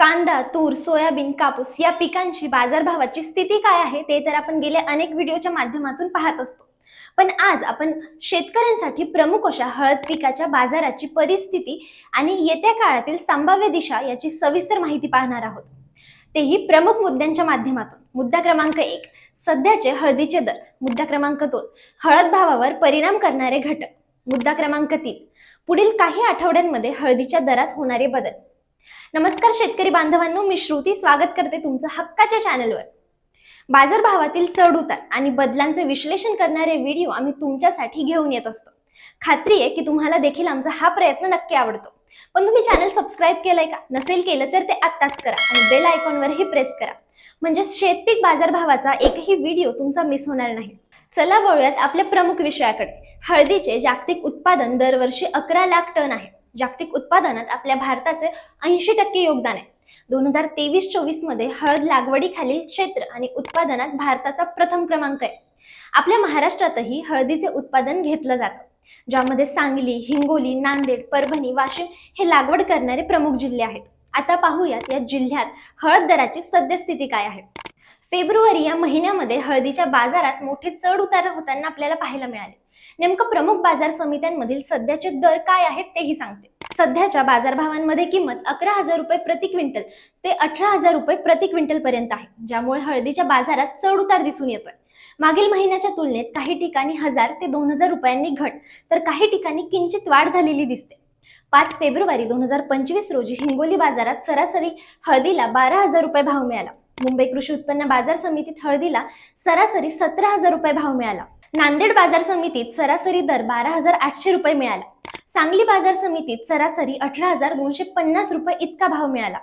कांदा तूर सोयाबीन कापूस या पिकांची बाजारभावाची स्थिती काय आहे ते तर आपण गेल्या अनेक व्हिडिओच्या माध्यमातून पाहत असतो. पण आज आपण शेतकऱ्यांसाठी प्रमुख अशा हळद पिकाच्या बाजाराची परिस्थिती आणि येत्या काळातील संभाव्य दिशा याची सविस्तर माहिती पाहणार आहोत. तेही प्रमुख मुद्द्यांच्या माध्यमातून. मुद्दा क्रमांक एक सध्याचे हळदीचे दर. मुद्दा क्रमांक दोन हळद भावावर परिणाम करणारे घटक. मुद्दा क्रमांक तीन पुढील काही आठवड्यांमध्ये हळदीच्या दरात होणारे बदल. नमस्कार शेतकरी बांधवांनो मी श्रुती. स्वागत करते तुमचं हक्काच्या चॅनलवर बाजारभावातील चढ उतार आणि बदलांचे विश्लेषण करणारे व्हिडिओ आम्ही तुमच्यासाठी घेऊन येत असतो. खात्री आहे की तुम्हाला देखील आमचा हा प्रयत्न नक्की आवडतो. पण तुम्ही चॅनल सबस्क्राईब केलंय का नसेल केलं तर ते आत्ताच करा आणि बेल आयकॉनवरही प्रेस करा. म्हणजे शेतपीक बाजारभावाचा एकही व्हिडिओ तुमचा मिस होणार नाही. चला वळूयात आपल्या प्रमुख विषयाकडे. हळदीचे जागतिक उत्पादन दरवर्षी अकरा लाख टन आहे. जागतिक उत्पादनात आपल्या भारताचे ऐंशी टक्के योगदान आहे. दोन हजार तेवीस चोवीसमध्ये हळद लागवडीखालील क्षेत्र आणि उत्पादनात भारताचा प्रथम क्रमांक आहे. आपल्या महाराष्ट्रातही हळदीचे उत्पादन घेतलं जातं ज्यामध्ये सांगली हिंगोली नांदेड परभणी वाशिम हे लागवड करणारे प्रमुख जिल्हे आहेत. आता पाहूयात या जिल्ह्यात हळद दराची सद्यस्थिती काय आहे. फेब्रुवारी या महिन्यामध्ये हळदीच्या बाजारात मोठे चढ उतार होताना आपल्याला पाहायला मिळाले. नेमकं प्रमुख बाजार समित्यांमधील सध्याचे दर काय आहेत तेही सांगते. सध्याच्या बाजारभावांमध्ये किंमत अकरा हजार रुपये प्रति क्विंटल ते अठरा हजार रुपये प्रति क्विंटल पर्यंत आहे ज्यामुळे हळदीच्या बाजारात चढ उतार दिसून येतोय. मागील महिन्याच्या तुलनेत काही ठिकाणी हजार ते दोन हजार रुपयांनी घट तर काही ठिकाणी किंचित वाढ झालेली दिसते. पाच फेब्रुवारी दोन हजार पंचवीस रोजी हिंगोली बाजारात सरासरी हळदीला बारा हजार रुपये भाव मिळाला. मुंबई कृषी उत्पन्न बाजार समितीत हळदीला सरासरी सतरा हजार रुपये भाव मिळाला. नांदेड बाजार समितीत सरासरी दर बारा हजार आठशे रुपये मिळाला. सांगली बाजार समितीत सरासरी अठरा हजार दोनशे पन्नास रुपये इतका भाव मिळाला.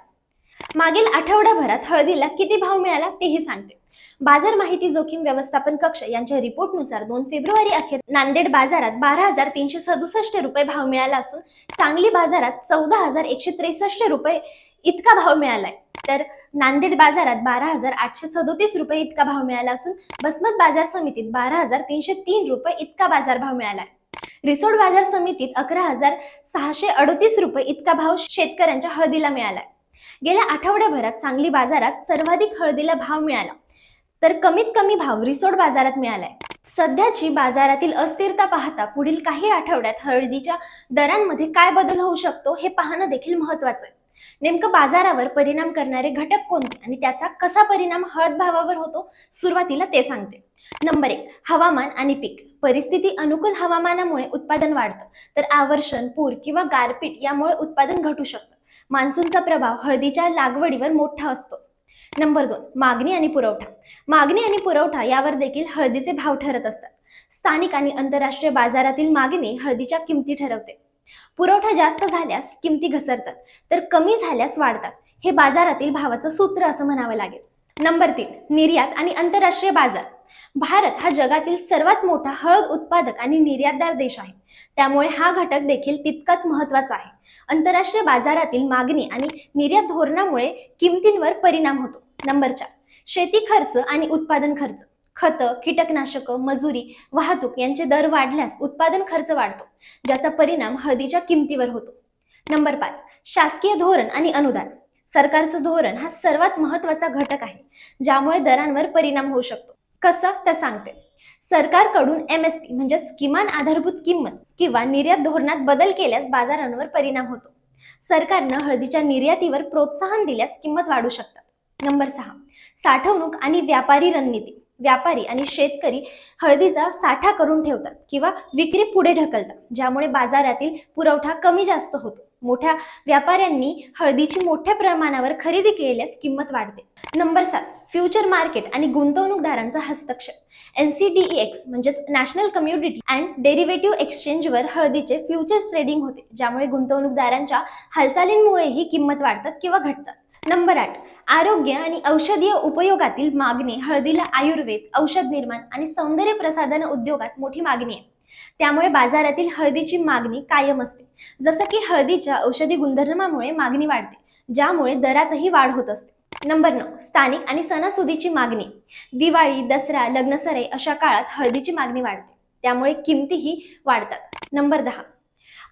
मागील आठवड्याभरात हळदीला किती भाव मिळाला तेही सांगते. बाजार माहिती जोखीम व्यवस्थापन कक्ष यांच्या रिपोर्टनुसार दोन फेब्रुवारी अखेर नांदेड बाजारात बारा हजार तीनशे सदुसष्ट रुपये भाव मिळाला असून सांगली बाजारात चौदा हजार एकशे त्रेसष्ट रुपये इतका भाव मिळालाय. तर नांदेड बाजारात बारा हजार आठशे सदोतीस रुपये इतका भाव मिळाला असून बसमत बाजार समितीत बारा हजार तीनशे तीन रुपये इतका बाजार भाव मिळालाय रिसोड बाजार समितीत अकरा हजार सहाशे अडतीस रुपये इतका भाव शेतकऱ्यांच्या हळदीला मिळालाय गेल्या आठवड्याभरात सांगली बाजारात सर्वाधिक हळदीला भाव मिळाला. तर कमीत कमी भाव रिसोड बाजारात मिळालाय. सध्याची बाजारातील अस्थिरता पाहता पुढील काही आठवड्यात हळदीच्या दरांमध्ये काय बदल होऊ शकतो हे पाहणं देखील महत्वाचं आहे. नेमकं बाजारावर परिणाम करणारे घटक कोणते आणि त्याचा कसा परिणाम हळद भावावर होतो? सुरुवातीला ते सांगते. नंबर एक हवामान आणि पीक. परिस्थिती अनुकूल हवामानामुळे उत्पादन वाढतं. तर आवर्षण पूर किंवा गारपीट यामुळे उत्पादन घटू शकतं. मान्सूनचा प्रभाव हळदीच्या लागवडीवर मोठा असतो. नंबर दोन मागणी आणि पुरवठा. मागणी आणि पुरवठा यावर देखील हळदीचे भाव ठरत असतात. स्थानिक आणि आंतरराष्ट्रीय बाजारातील मागणी हळदीच्या किमती ठरवते. पुरवठा जास्त झाल्यास किमती घसरतात तर कमी झाल्यास वाढतात. हे बाजारातील भावाचं सूत्र असं म्हणावं लागेल. नंबर तीन निर्यात आणि आंतरराष्ट्रीय बाजार. भारत हा जगातील सर्वात मोठा हळद उत्पादक आणि निर्यातदार देश आहे. त्यामुळे हा घटक देखील तितकाच महत्त्वाचा आहे. आंतरराष्ट्रीय बाजारातील मागणी आणि निर्यात धोरणामुळे किमतींवर परिणाम होतो. नंबर चार शेती खर्च आणि उत्पादन खर्च. खतं कीटकनाशकं मजुरी वाहतूक यांचे दर वाढल्यास उत्पादन खर्च वाढतो ज्याचा परिणाम हळदीच्या किमतीवर होतो. नंबर पाच शासकीय धोरण आणि अनुदान. सरकारचं धोरण हा सर्वात महत्त्वाचा घटक आहे ज्यामुळे दरांवर परिणाम होऊ शकतो. कसं? तर सांगते. सरकारकडून एम एस पी म्हणजेच किमान आधारभूत किंमत किंवा निर्यात धोरणात बदल केल्यास बाजारांवर परिणाम होतो. सरकारनं हळदीच्या निर्यातीवर प्रोत्साहन दिल्यास किंमत वाढू शकतात. नंबर सहा साठवणूक आणि व्यापारी रणनीती. व्यापारी आणि शेतकरी हळदीचा साठा करून ठेवतात किंवा विक्री पुढे ढकलतात ज्यामुळे बाजारातील पुरवठा कमी जास्त होतो. मोठ्या व्यापाऱ्यांनी हळदीची मोठ्या प्रमाणावर खरेदी केल्यास किंमत वाढते. नंबर सात फ्युचर मार्केट आणि गुंतवणूकदारांचा हस्तक्षेप. एन सी डी एक्स म्हणजेच नॅशनल कम्युनिटी अँड डेरिव्हेटिव्ह एक्सचेंजवर हळदीचे फ्युचर्स ट्रेडिंग होते ज्यामुळे गुंतवणूकदारांच्या हालचालींमुळेही किंमत वाढतात किंवा घटतात. नंबर आठ आरोग्य आणि औषधीय उपयोगातील मागणी हळदीला आयुर्वेद औषध निर्माण आणि सौंदर्य प्रसाधन उद्योगात मोठी मागणी आहे. त्यामुळे बाजारातील हळदीची मागणी कायम असते. जसं की हळदीच्या औषधी गुणधर्मामुळे मागणी वाढते ज्यामुळे दरातही वाढ होत असते. नंबर नऊ स्थानिक आणि सणासुदीची मागणी. दिवाळी दसरा लग्नसराई अशा काळात हळदीची मागणी वाढते. त्यामुळे किमतीही वाढतात. नंबर दहा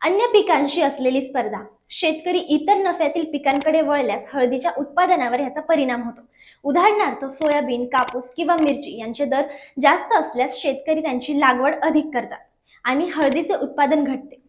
अन्य पिकांशी असलेली स्पर्धा. शेतकरी इतर नफ्यातील पिकांकडे वळल्यास हळदीच्या उत्पादनावर ह्याचा परिणाम होतो. उदाहरणार्थ सोयाबीन कापूस किंवा मिरची यांचे दर जास्त असल्यास शेतकरी त्यांची लागवड अधिक करतात आणि हळदीचे उत्पादन घटते.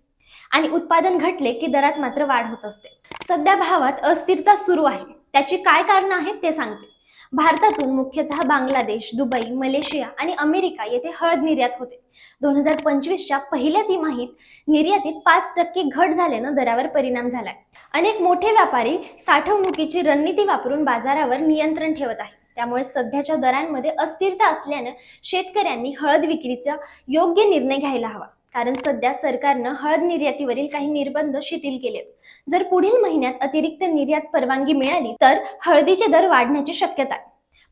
आणि उत्पादन घटले की दरात मात्र वाढ होत असते. सध्या भावात अस्थिरता सुरू आहे. त्याची काय कारण आहेत ते सांगते. भारतातून मुख्यतः बांगलादेश दुबई मलेशिया आणि अमेरिका येथे हळद निर्यात होते. दोन हजार पंचवीसच्या पहिल्या तिमाहीत निर्यातीत पाच टक्के घट झाल्यानं दरावर परिणाम झालाय. अनेक मोठे व्यापारी साठवणुकीची रणनीती वापरून बाजारावर नियंत्रण ठेवत आहेत. त्यामुळे सध्याच्या दरांमध्ये अस्थिरता असल्यानं शेतकऱ्यांनी हळद विक्रीचा योग्य निर्णय घ्यायला हवा. कारण सध्या सरकारनं हळद निर्यातीवरील काही निर्बंध शिथिल केलेत. जर पुढील महिन्यात अतिरिक्त निर्यात परवानगी मिळाली तर हळदीचे दर वाढण्याची शक्यता आहे.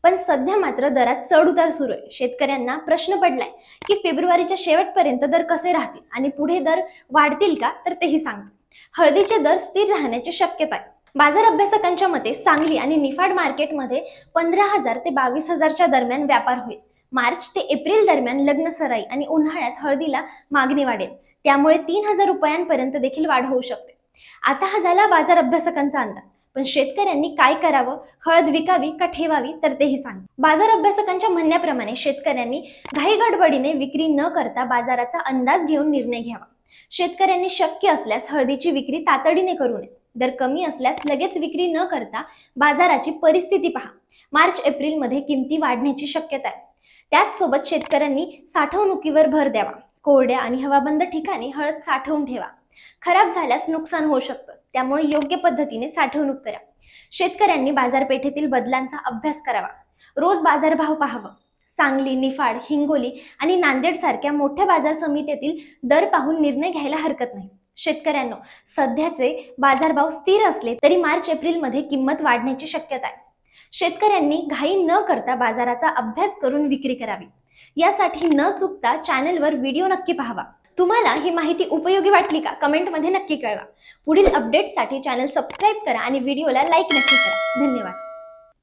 पण सध्या मात्र दरात चढ उतार सुरू आहे. शेतकऱ्यांना प्रश्न पडलाय की फेब्रुवारीच्या शेवटपर्यंत दर कसे राहतील आणि पुढे दर वाढतील का तर तेही सांगते. हळदीचे दर स्थिर राहण्याची शक्यता आहे. बाजार अभ्यासकांच्या मते सांगली आणि निफाड मार्केटमध्ये पंधरा हजार ते बावीस हजारच्या दरम्यान व्यापार होईल. मार्च ते एप्रिल दरम्यान लग्न सराई आणि उन्हाळ्यात हळदीला मागणी वाढेल. त्यामुळे तीन हजार रुपयांपर्यंत देखील वाढ होऊ शकते. आता हा झाला बाजार अभ्यासकांचा अंदाज. पण शेतकऱ्यांनी काय करावं? हळद विकावी का ठेवावी? तर तेही सांग. बाजार अभ्यासकांच्या म्हणण्याप्रमाणे शेतकऱ्यांनी घाई गडबडीने विक्री न करता बाजाराचा अंदाज घेऊन निर्णय घ्यावा. शेतकऱ्यांनी शक्य असल्यास हळदीची विक्री तातडीने करू नये. दर कमी असल्यास लगेच विक्री न करता बाजाराची परिस्थिती पहा. मार्च एप्रिलमध्ये किमती वाढण्याची शक्यता आहे. त्याचसोबत शेतकऱ्यांनी साठवणुकीवर भर द्यावा. कोरड्या आणि हवाबंद ठिकाणी हळद साठवून ठेवा. खराब झाल्यास नुकसान होऊ शकतं. त्यामुळे योग्य पद्धतीने साठवणूक करा. शेतकऱ्यांनी बाजारपेठेतील बदलांचा अभ्यास करावा. रोज बाजारभाव पाहावं. सांगली निफाड हिंगोली आणि नांदेड सारख्या मोठ्या बाजार समितीतील दर पाहून निर्णय घ्यायला हरकत नाही. शेतकऱ्यांनो सध्याचे बाजारभाव स्थिर असले तरी मार्च एप्रिलमध्ये किंमत वाढण्याची शक्यता आहे. शेतकऱ्यांनी घाई न करता बाजाराचा अभ्यास करून विक्री करावी. यासाठी न चुकता चॅनलवर व्हिडिओ नक्की पाहावा. तुम्हाला ही माहिती उपयोगी वाटली का? कमेंटमध्ये नक्की कळवा. पुढील अपडेट्ससाठी चॅनल सबस्क्राईब करा आणि व्हिडिओला लाईक नक्की करा. धन्यवाद.